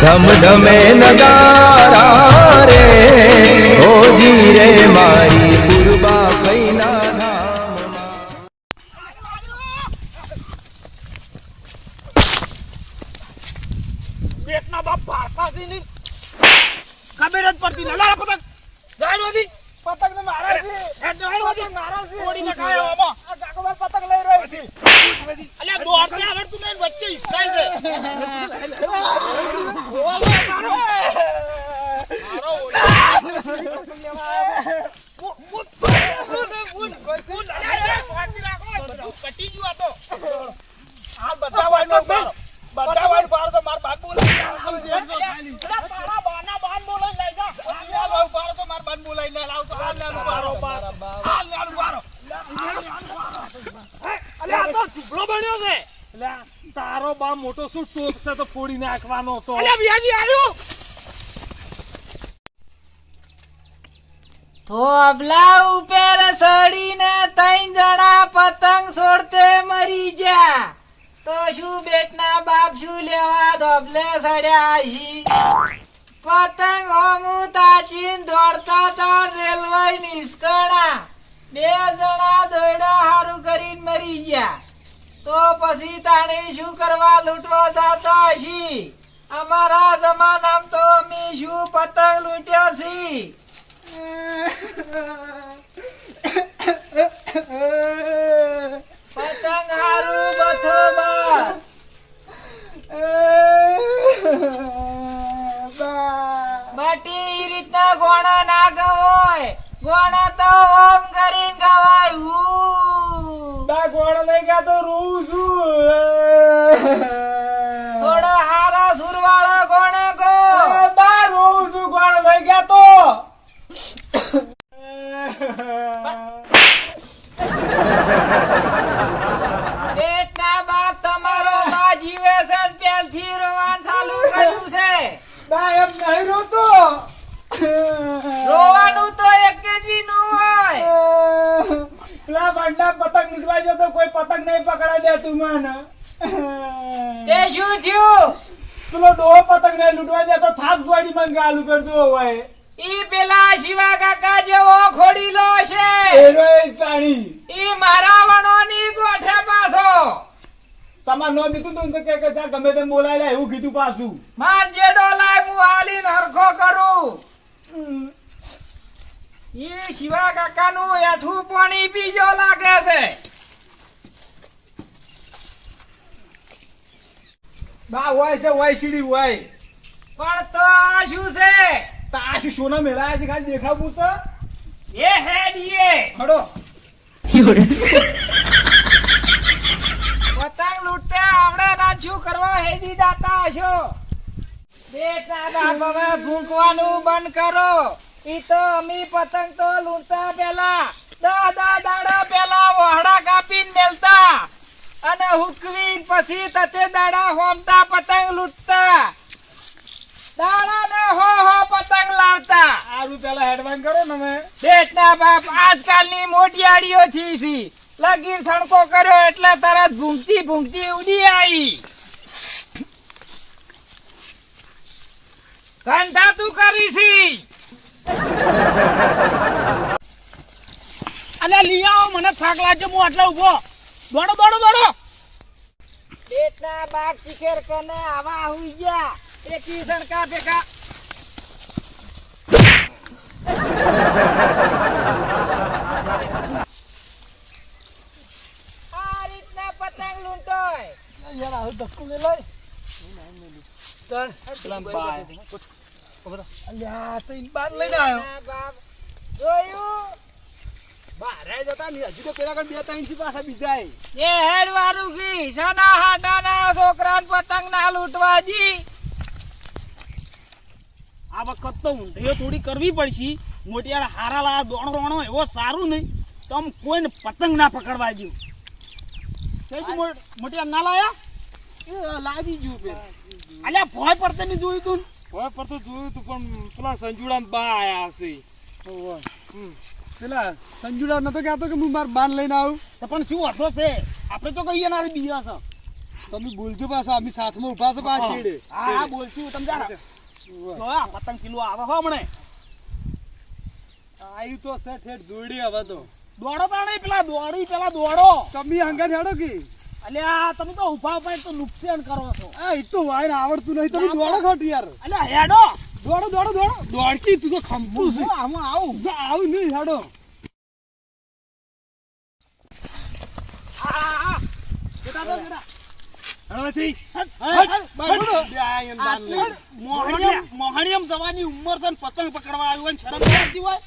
ધમ ધમે નગારા રે હોજી રે મારી પૂર્વા ફૈના પેટના બાપની ખબર જ પડતી ના પતંગ. નોધી પતંગ ને મારા છે. નોધી મારા છે. ઓડી ને ખાય આમાં. આ કાકોબાર પતંગ લઈ રહ્યો છે. અલ્યા દોડતે આવડતું નહીં વચ્ચે હિસકાય છે ઓલો મારો મારો કટી ગયું આ તો આ બધા વાઈન નો પાડો. બધા વાઈન પાડો તો માર બાપ બોલાઈ જાય. તારા બાના બાન બોલાઈ લઈ જા. આ ભાવ પાડો તો માર બાન બોલાઈ લઈ લાવ તો હાલ નાનું પાડો. હાલ નાનું પાડો. અલ્યા આ તો ઝૂંપડો બન્યો છે. તારો બા મોટો શું ટોપ છે તો ફોડી નાખવાનો તો અલ્યા વિયાજી આવ્યું. થોભલા ઉપર સડીને ત્રણ જણા પતંગ છોડતે મરી ગયા. તો શું બેટના બાપ શું લેવા ધોબલે સડ્યા હી પતંગ હોમું તાચીન દોડતા તા રેલવે નિષ્કણા બે જણા દોડા હારું કરીને મરી ગયા. તો પછી તાણે શું કરવા લૂંટવા જાતા છી અમારા જમાનામાં તો અમે શું પતંગ લૂંટ્યા છી પતંગ હારું બથો બસ બાટી ઈ રીતના ગોણા ના ગવાય ગોણા તો ઓમ કરીને ગવાય ઉ. બા ગોળો લઈ ગયા તો રોઉં છું. થોડો હારા સુરવાળો ગોણા ગો બા રોઉં છું ગોળો લઈ ગયા તો પેટના બાપ તમારો તો જીવે છે ને પહેલથી રોવાનું ચાલુ કર્યું છે બા એમ નહીં રોતો રોવાનું તો એક જ બી નું હોય પેલા બંડા પતંગ લૂંટવા ગયો તો કોઈ પતંગ નહીં પકડા દે તું મને તે શું થયું પેલો ડોહો પતંગ નહીં લૂંટવા દે તો થાપ ગાલું કરતો હોય ઈ પેલા શિવા કાકા જેવો ખોડીલો છે. એનો એ પાણી ઈ મારા વણોની ગોઠે પાછો. તમાર નો દીધું તું તો કે કે જા ગમે તેમ બોલાય લે એવું કીધું પાછું. માર જેડો લાય હું હાલી હરખો કરું. ઈ શિવા કાકાનું એઠું પાણી પીજો લાગે છે. બા હોય છે હોય સીડી હોય. પણ તો આ શું છે? તો શું સોના મેળાયા છે? ખાલી દેખાવું તો. એ હેડીએ. હડો. પતંગ લૂંટતે આવડે ના શું કરવા હેડી દાતા હશો? બેટા હવે ભૂંકવાનું બંધ કરો. ઈ તો અમી પતંગ તો લૂંટતા પેલા દાદા દાડા પેલા વહડા કાપીને મેલતા. અને હુકવી પછી તતે દાડા હોમતા પતંગ લૂંટતા. દાડા ને હો હો પતંગ લાવતા. આરું પેલા હેડવાન કરો ને અમે બેટના બાપ આજકાલની મોટિયાળીઓ થી છી. લગીર સણકો કર્યો એટલે તરત ભૂંગતી ભૂંગતી ઉડી આવી. કંધા તું કરી છી. લઈ મને થાક લાગે હું આટલા ઊભો. દોડો દોડો દોડો. બેટના બાપ શિખર કને આવા હુઈ ગયા. એકી સણકા ભેગા? આ રીતના પતંગ લૂંટોય. યાર આવું ધક્કો લે લઈ અલ્યા તો ઈન બાર લઈને આવ્યો બાપ. જોયું? બારે જતા નહીં હજી તો પેલા કણ બે ત્રણથી પાછા બીજા એ એ હેડ વાળું કી સના હાટાના છોકરાને પતંગ ના લૂંટવા જી આ વખત તો ઊંધીઓ થોડી કરવી પડશે. મોટિયાળ હારા લાયા દોણો રોણો એવો સારું નહીં. તો આમ કોઈને પતંગ ના પકડવા દઉં મોટિયાળ ના લાયા? લાગી ગયું બે અલ્યા ભોય પડતે મેં જોયું તું ભોય પર તો જોયું તું પણ પેલા સંજુડા બા આયા હશે. પેલા સંજુડા નતો કહેતો કે હું માર બાન લઈને આવું? પણ શું અડધો છે? આપણે તો કહીએ ના બીજા છે. તમે બોલજો પાછા અમે સાથમાં ઊભા છે પાછા છેડે હા. બોલશું. તમે આ પતંગ કિલો આવે હો હમણે. આયુ તો છે ઠેઠ દોડી હવે તો. દોડો તા નહીં પેલા દોડી પેલા દોડો. તમે હંગા હેડો કે? અલ્યા તમે તો ઊભા ઊભા તો નુકસાન કરો છો. આ તો વાયર આવડતું નહીં તમે દોડો ખોટ યાર. અલ્યા હેડો. દોડો દોડો દોડો. દોડકી તું તો ખંભું છે. આમાં આવું. આવું નહીં હેડો આ, આ, આ. બેટા તો બેટા. હવેથી હટ, હટ, હટ. બે આ એમ બાન લઈ. મોહણીયમ જવાની ઉંમર છે પતંગ પકડવા આવ્યો ને શરમ આવતી હોય.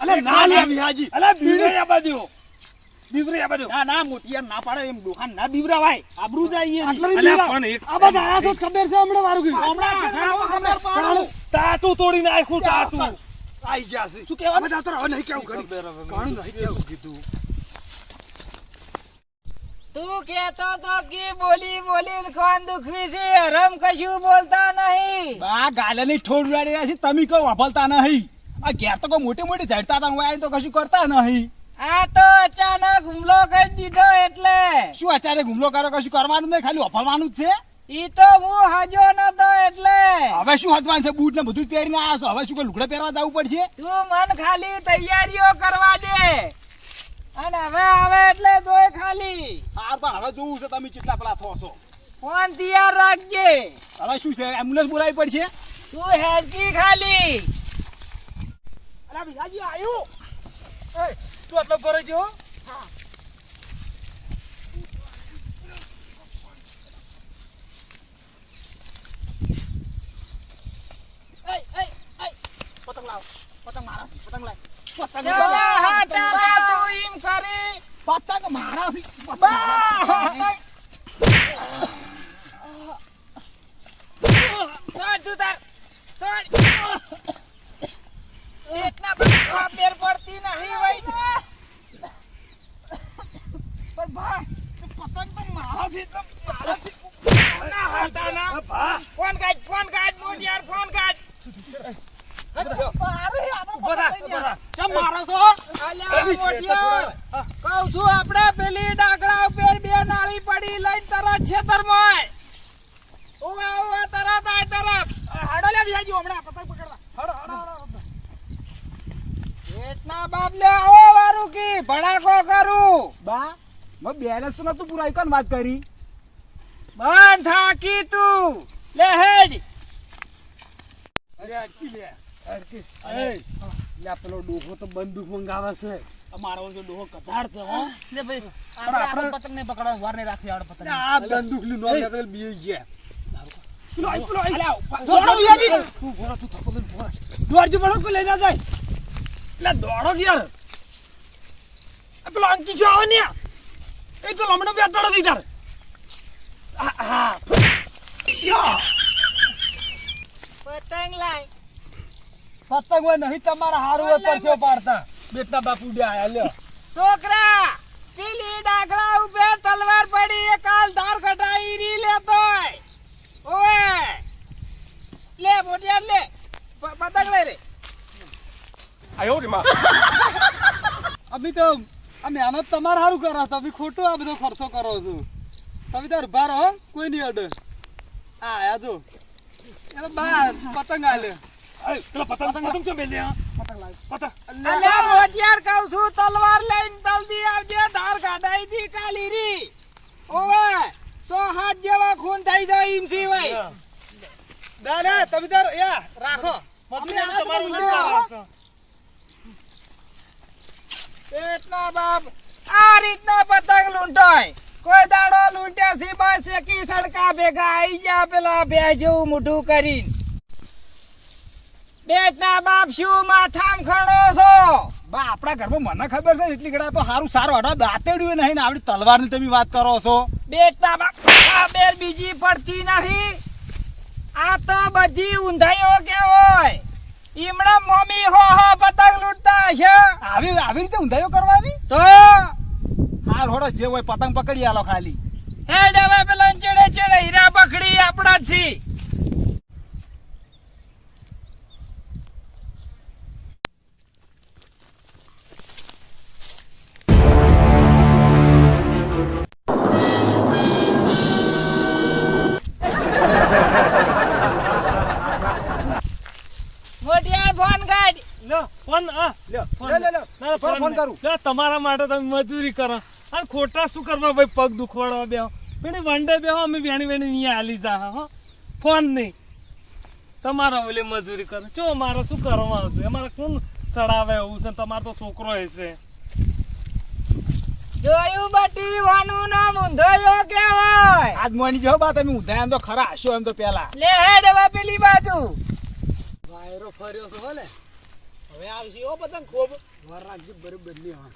અલે ના? લે. અલા. બીવરે આબા ના ના મોતિયા ના પાડે એમ દુકાન ના બીવરાવાય આબરૂ જાય એની. આટલા અલ્યા, બીવરા. પણ આ બધા આયા છો ખબર છે હમણાં વારું કીધું. હમણાં ખબર પાડું. ટાટું તોડી નાખ્યું, ટાટું. આઈ ગયા શું કહેવાનું? હવે જાતો હવે નહીં કેવું ઘડી. ઘણું નહીં કેવું કીધું. તું કેતો તો કે બોલી બોલી કોણ દુખવી છે હરમ કશું બોલતા નહીં બા ગાલે ની ઠોડ ઉડાડી રહ્યા છે તમે કહો વાપરતા નહીં આ ઘેર તો કોઈ મોટી મોટી ઝડતા હતા હોય તો કશું કરતા નહીં આ તો અચાનક હુમલો કરી દીધો એટલે. શું અચાનક હુમલો કરો કશું કરવાનું નહીં ખાલી ઓફરવાનું જ છે? ઈ તો હું હજો નતો એટલે. હવે શું હજવાનું છે? બૂટ ને બધું જ પહેરીને આવ્યા છો. હવે શું કોઈ લુગડા પહેરવા જવું પડશે? તું મન ખાલી તૈયારીઓ કરવા દે. અને હવે આવે એટલે જોય ખાલી. હા પણ હવે જોવું છે તમે કેટલા પેલા થો છો. ફોન તૈયાર રાખજે. હવે શું છે? એમ્બ્યુલન્સ બોલાવી પડશે? તું હેડકી ખાલી. અરે ભીખાજી આવ્યું તું આટલો ભરાઈ ગયો? પતંગ લાવ પતંગ મારા પતંગ લાવ પતંગ મારા પતંગ બા, મારા છે. છોડ તું તાર છોડ પેટના બચ્ચા બેર પડતી નહીં હોય ને પણ ભાઈ પતંગ તો મારા છે, તો મારા છે. ના હાટાના ફોન કાઢ ફોન કાઢ મોટ યાર ફોન કાઢ ચમ મારો છો અલ્યા મોટિયો કહું છું આપણે પેલી ડાકડા ઉપર બે નાળી તરત છેતરમાં ઉવા ઉવા તરત આય તરત. હાડો લે ભીખાજી હમણાં પતંગ પકડવા. હાડો હાડો પેટના બાપ લે આવો વારું કી ભડાકો કરું. બા મેં બેલેન્સ તો નતું પૂરા કોણ વાત કરી? બંધ થાકી તું. લે હેડ. અરે અટકી લે. અટકી. એય, લે પેલો ડોહો તો બંદૂક મંગાવે છે. અમારો જો ડોહો કધાડ છે હો લે ભાઈ આપણે- આપણે- પતંગ ને પકડવા વાર ને રાખી આડ પતંગ. આ બંદૂકનું નામ યાદ કરી ગયા. પેલો આઈ, પેલો આઈ. દોડો ભીખાજી. દોડજો પડો કોઈ લઈ ના જાય. એટલે દોડો યાર પેલો અંકી જો આવે ને. એ તો લમણો બેટાડો દી તાર. હા, હા. પતંગ લાય. પતંગ હોય નહીં તમારા હારું હોય પરસ્યો પાડતા. બેટના બાપુ બે આયા લ્યો. છોકરા પેલી ડાકડા ઉપર તલવાર પડી એ કાલ ધાર કટાઈ રી લેતો ઓએ લે મોટિયાર લે. પતંગ લે રે. અમે તો આ મહેનત તમારે હારું કરો તમે ખોટો આ બધો ખર્ચો કરો છો. તમે તાર ઊભા રહો કોઈ નહીં અડે. આ આયા જો. એટલે બા પતંગ આલે. પતંગ પતંગ ચો બેલ લે, અલ્યા મોટિયાર કહું છું તલવાર લઈને જલ્દી આવજે ધાર કાઢાઈ દી કાલી રી. ઓવે સો હાથ જેવા ખૂન થઈ જાય એમ સી ભાઈ ના ના તમે તાર યા રાખો. મજૂરી આમ તમારું આ લઈ જવાનું બાપ આ રીતના પતંગ લૂંટાય. કોઈ દાડો લૂંટ્યા સિવાય શેકી સડકા ભેગા આઈ ગયા પેલા બે જેવું મોઢું કરીને. બેટના બાપ શું માથામ ખણો છો? બા આપણા ઘરમાં મને ખબર છે એટલી ઘડા તો સારું સારું હડો દાંતેડ્યું નહીં ને આવડી તલવારની તમે વાત કરો છો. બેટના બાપ બેર બીજી પડતી નહીં આ તો બધી ઊંધાઈઓ કે હોય. ઈમણા મમ્મી હો હો પતંગ લૂંટતા છે આવી આવી રીતે ઊંધાઈઓ કરવાની? તો? હાર હોડો જે હોય પતંગ પકડી આલો ખાલી. હે હવે પેલા ચેડે ચેડે હીરા પકડી આપણા છી. ફોન હા. લ્યો, ફોન. લે, લે, લે. ના, ફોન, ફોન કરું. લ્યો, તમારા માટે તમે મજૂરી કરો. અને ખોટા શું કરવા ભાઈ પગ દુખવાડવા બેહો? પેલી વંડે બેહો અમે વેણી વેણી અહીંયા હાલી જા હો. ફોન નહીં. તમારા ઓલે મજૂરી કરો. જો મારે શું કરવા આવશે અમારે કોણ ચડાવે એવું છે? તમારો તો છોકરો હશે. જોયું બટી વાનું નામ ઊંધો કેવાય આજ મોની જો બા તમે ઊંધા એમ તો ખરા હશો એમ તો પેલા. લે હેડ હવે પેલી બાજુ. વાયરો ફર્યો છે ભલે હવે આવશે ઓ પતંગ ખૂબ. વાર રાખજે બરોબર નહીં હા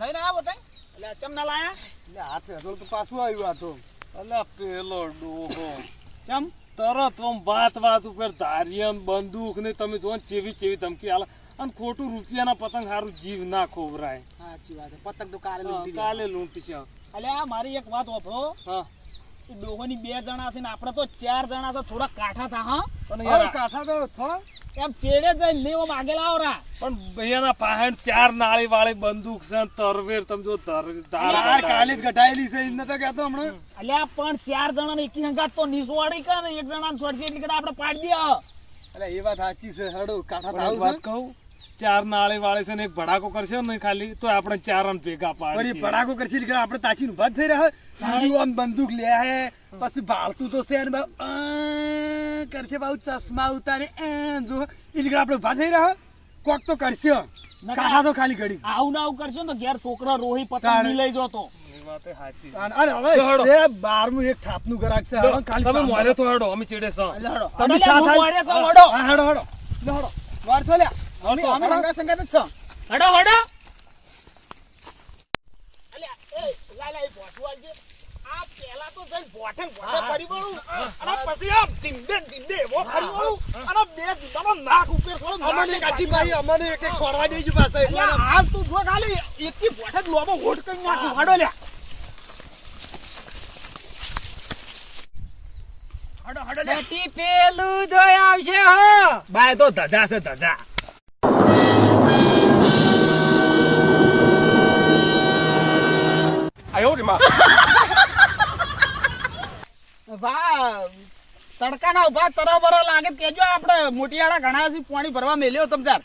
લઈને આવો પતંગ. એટલે ચમ ના લાયા? એટલે હાથ હેઠળ તો પાછું આવ્યું આ તો. અલા પેલો ડોહો ચમ? તરત આમ વાત વાત ઉપર ધારિયન બંદૂક ને તમે જો ચેવી ચેવી ધમકી આલે. અને ખોટું રૂપિયાના પતંગ હારું જીવ ના ખોવરાય. સાચી વાત છે. પતંગ તો કાલે લૂંટી કાલે લૂંટી છે. અલ્યા મારી એક વાત ઓફરો હા. એ ડોહોની બે જણા છે ને આપણે તો ચાર જણા છે થોડા કાઠા થા હા? અને કાંઠા તો થોડા એમ ચેડે જઈને લેવો માગેલા આવરા. પણ ભૈયાના પાહણ ચાર નાળી વાળી બંદૂક છે તરવેર તમે જો ધાર કાલે જ ઘટાયેલી છે એમ નતો કહેતો હમણાં. અલ્યા પણ ચાર જણા ને એકી હંગાત તો નિસવાડી કા ને એક જણા છોડશે એટલે આપણે પાડી દે. અલ્યા એ વાત સાચી છે હડો કાંઠા વાત કહું ચાર નાળે વાળે છે ને એક ભડાકો કરશે ને ખાલી તો આપણે ચાર રન ભેગા પાડે ભડાકો કરશે એટલે આપણે તાચી ઊભા થઈ રહ્યા બીજું આમ બંદૂક લે હે પછી ભાળતું તો છે ને કરશે બાઉ ચશ્મા ઉતારે આ જો. એટલે આપણે ઊભા થઈ રહ્યા કોક તો કરશે કાઢા તો ખાલી ઘડી. આવું ના આવું કરશે ને તો ઘેર છોકરા રોહી પતંગ લઈ જતો. બારમું એક થાપનું ઘરાક છે. તમે મોરે તો હેડો અમે ચેડે તમે સાથ. વાર તો લ્યા. હળો, અમે હળો. હંગાત જ છો. હડો હડો. અલ્યા એ લાય લાય ભોઠું આલજે. આ પહેલા તો જઈ ભોઠે ને ભોઠે ફરી અને પછી આમ ધીંડે ને એવો ફરી વળું. અને બે ધીંડાનો નાક ઉપર થોડો અમને કાચી પાછી અમને એક એક ખોરવા દેજો પાછા. એટલે હાલ તું જો ખાલી. એકથી ભોઠે જ લોબો હોડ કરી નાખું. હડો લ્યા હડો હડો લ્યા પેલું જોઈ આવશે હો. બાય તો ધજા છે ધજા. વાહ તડકાના ઊભા તરબરો લાગે કેજો આપણે મોટિયાળા ઘણા છે પાણી ભરવા મેલ્યો તમ તાર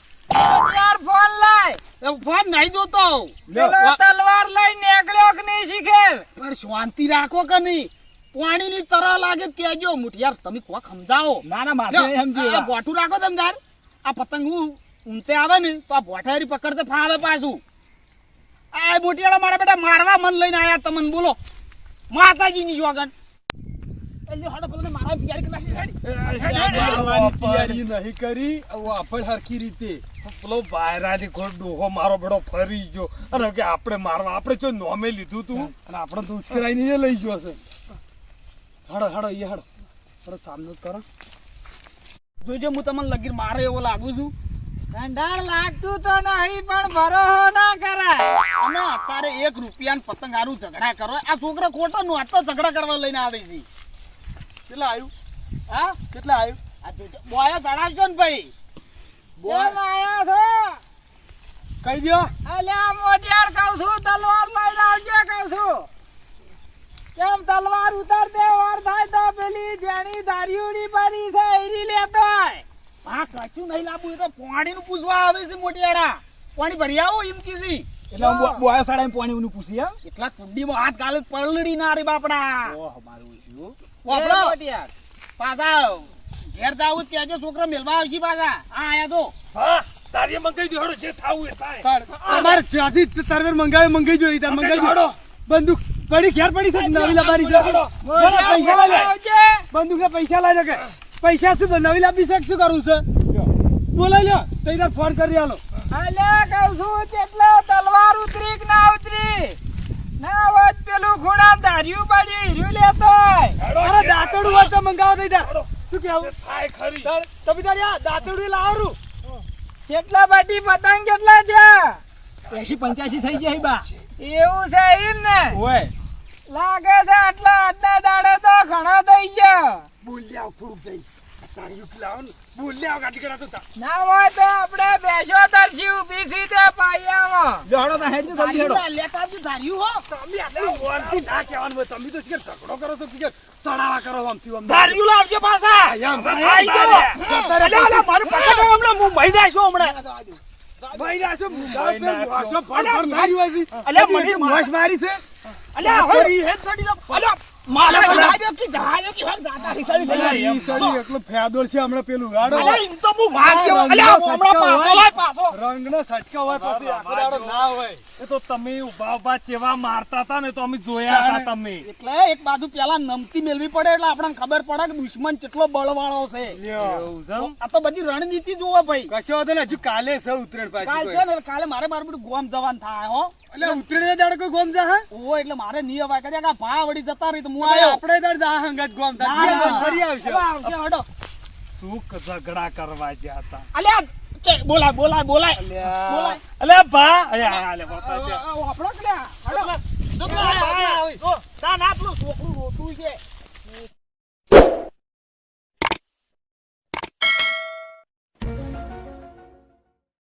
યાર ફોન લાય. એ ફોન નહીં જોતો. પેલો તલવાર લઈ નીકળ્યો કે નહીં શીખે? પણ શાંતિ રાખો કે નહીં? પાણીની તરા લાગે કેજો મુઠિયાર તમે કોક સમજાવો. ના ના માથે આ બોઠું રાખો તમદાર આ પતંગ હું ઊંચે આવે ને તો આ બોઠારી પકડતે ફાવે પાછું. આ બોટિયાળા મારા બેટા મારવા મન લઈને આયા તમને બોલો. માતાજીની જોગન. તૈયારી નહીં કરી. આપણે હરખી રીતે. પેલો બાયરાની ખોટ ડોહો મારો બેડો ફરી ગયો. અને કે આપણે મારવા આપણે જો નોમે લીધું તું? અને આપણે તો ઉશ્કેરાઈને લઈ ગયો છે હડો હડો એ હડો. હડો સામનો કર કરો. જોજો હું તમને લગીર મારે એવો લાગુ છું. કંડાળ લાગતું તો નહીં પણ ભરોહો ના કરાય. અને અત્યારે એક રૂપિયા પતંગ હારું ઝઘડા કરો આ છોકરો ખોટો નું આટલો ઝઘડા કરવા લઈને આવે છે. કેટલા આવ્યું હા? કેટલા આવ્યું આ જોજો બોયા ચડાવજો ને ભાઈ. કેમ આયા છો? કહી દ્યો. અલ્યા મોટિયાર કહું છું તલવાર લઈને આવજે કહું છું. કેમ તલવાર ઉતાર દે વાર થાય તો પેલી જેણી દારીઓડી ભરી છે એરી લેતો હોય. હા કશું નહીં લાવવું એ તો પાણી નું પૂછવા આવે છે મોટિયાળા પાણી ભરી આવો એમ કીધી એટલે બોયા સાડા પાણી નું પૂછી હા એટલા કુંડીમાં હાથ ગાલે પલડી ના રે બાપડા. ઓહ મારું. વાપરો. પાછા ઘેર જાવું ત્યાં છોકરા મેલવા આવશે પાછા. હા આયા તો. હા તારી મંગાઈ દો હેડો જે થાવું એ થાય. અમાર જાજી તારે મંગાવે મંગાવી મંગાઈ જો ઈતા મંગાઈ જો હેડો. બંદૂક પડી ઘેર પડી છે નવી લાવવાની છે. બંદૂક ને પૈસા લાવી કે. પૈસા શું નવી લાવી છે શું કરવું છે? બોલાઈ લ્યો. તઈ તાર ફોન કરી આલો. અલ્યા કહું છું જેટલો તલવાર ઉતરી કે ના ઉતરી? ના વાત પેલું ખોડા ધાર્યું પડી હીર્યું લેતો હોય. અરે દાતડું હોય તો મંગાવો દઈ તાર શું કેવું થાય ખરી. તાર તમે તાર યા દાતડું લાવરું. કેટલા બાટી પતંગ કેટલા છે? એસી પંચ્યાસી થઈ જાય બા. એવું છે એમ ને? ઓય. લાગે છે આટલા આજના દાડે તો ઘણા થઈ ગયા. બોલ્યા થોડું થઈ. તારી ને. બોલ્યા ગાડી કરા તો ના હોય તો આપણે બેસો તરસી ઊભી સીધે તે આવો લ્યો, હેડો તાણ, હેડજો, જલ્દી હેડો. લેતા આવજો, ધાર્યું હો તમે આટલું વળથી ના કહેવાનું હોય. તમે તો શીખર સકડો કરો છો શીખર સડાવા કરો આમથી આમ. ધાર્યું લાવજો પાછા. એમ. આઈ ગયો. અલ્યા, અલ્યા, મારું પકડો હમણાં, હું મહી જાય છું હમણાં. શું મુંગાળો પેર મોસો ફળ ફળ માર્યું હોય છે. અલ્યા, મને મોસ મારી છે? અલ્યા, હવે ઈ હેડ ચડી જાઓ. અલ્યા, કે? કે? ઈ સડી એટલો ફેદોળ છે હમણાં પેલું ગાડો અલ્યા, ઈ તો હું ભાગ્યો. અલ્યા, હમણાં પાછો લાય, પાછો. રંગનો છટકો હોય પછી આખો દાડો ના હોય. એ તો તમે ઊભા ઊભા ચેવા મારતા હતા ને તો અમે જોયા હતા તમે. એટલે એક બાજુ પેલા નમતી મેળવી પડે એટલે આપણને ખબર પડે કે દુશ્મન કેટલો બળવાળો છે. છે આ તો બધી રણનીતિ જોવો ભાઈ. કશો વાંધો ને હજુ કાલે છે કાલ છે ને કાલે મારે મારું બધું ગોમ જવાનું થાય હો. એટલે ઉત્તરાયણ દાડ કોઈ ગોમ જા ઓ એટલે મારે નહીં અવાય કર્યા કે આ ભા વળી જતા રહી તો હું આપણે દાડ જા હંગત ગોમ ના, ફરી આવશે આવશે હડો. શું ઝઘડા કરવા જતા હતા. અલ્યા બોલાય બોલાય બોલાય. બોલાય અલે ભા અલ્યા. વાપરો કે જો, તાન આ પેલું છોકરું રોતું છે